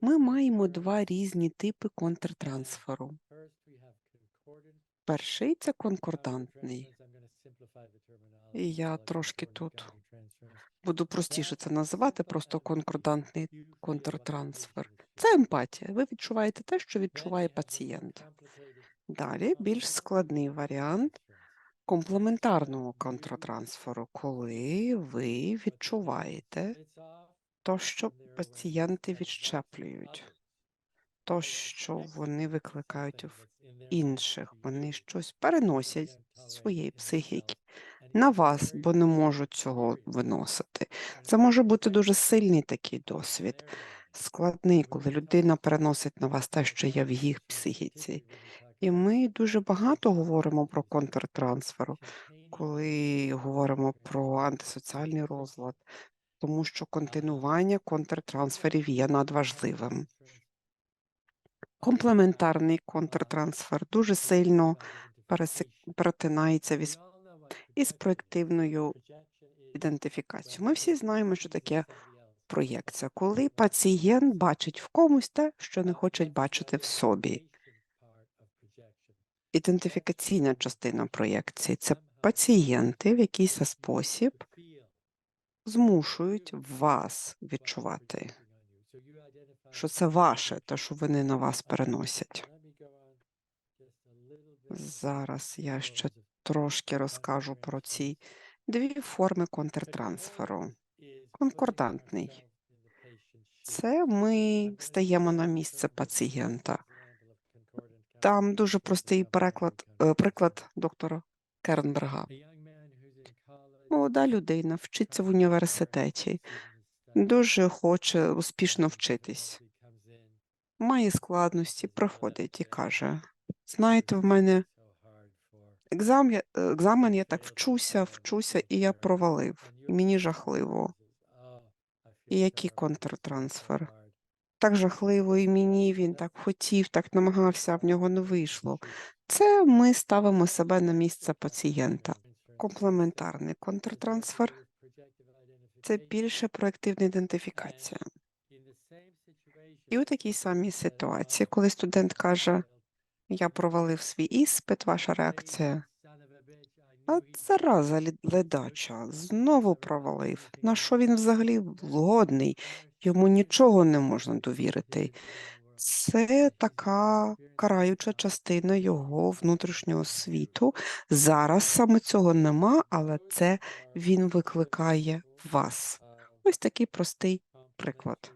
Ми маємо два різні типи контртрансферу. Перший це конкордантний. І я трошки тут буду простіше це називати, просто конкордантний контртрансфер. Це емпатія. Ви відчуваєте те, що відчуває пацієнт. Далі більш складний варіант комплементарного контртрансферу, коли ви відчуваєте то, що пацієнти відщеплюють, то, що вони викликають в інших, вони щось переносять з своєї психіки на вас, бо не можуть цього виносити. Це може бути дуже сильний такий досвід, складний, коли людина переносить на вас те, що є в їх психіці. І ми дуже багато говоримо про контртрансферу, коли говоримо про антисоціальний розлад, тому що континування контртрансферів є надважливим. Комплементарний контртрансфер дуже сильно пересек- перетинається із проєктивною ідентифікацією. Ми всі знаємо, що таке проєкція, коли пацієнт бачить в комусь те, що не хоче бачити в собі. Ідентифікаційна частина проєкції це пацієнти в якийсь спосіб змушують вас відчувати, що це ваше, те, що вони на вас переносять. Зараз я ще трошки розкажу про ці дві форми контртрансферу. Конкордантний це ми стаємо на місце пацієнта. Там дуже простий переклад, е, приклад доктора Кернберга. Молода людина вчиться в університеті, дуже хоче успішно вчитись, має складності, приходить і каже: знаєте, в мене екзамен, екзамен, я так вчуся, вчуся, і я провалив. Мені жахливо. І який контртрансфер? Так жахливо, і мені він так хотів, так намагався, а в нього не вийшло. Це ми ставимо себе на місце пацієнта. Комплементарний контртрансфер це більше проєктивна ідентифікація. І у такій самій ситуації, коли студент каже: Я провалив свій іспит, ваша реакція. А зараза ледача знову провалив. На що він взагалі згодний? Йому нічого не можна довірити. Це така караюча частина його внутрішнього світу. Зараз саме цього нема, але це він викликає вас. Ось такий простий приклад.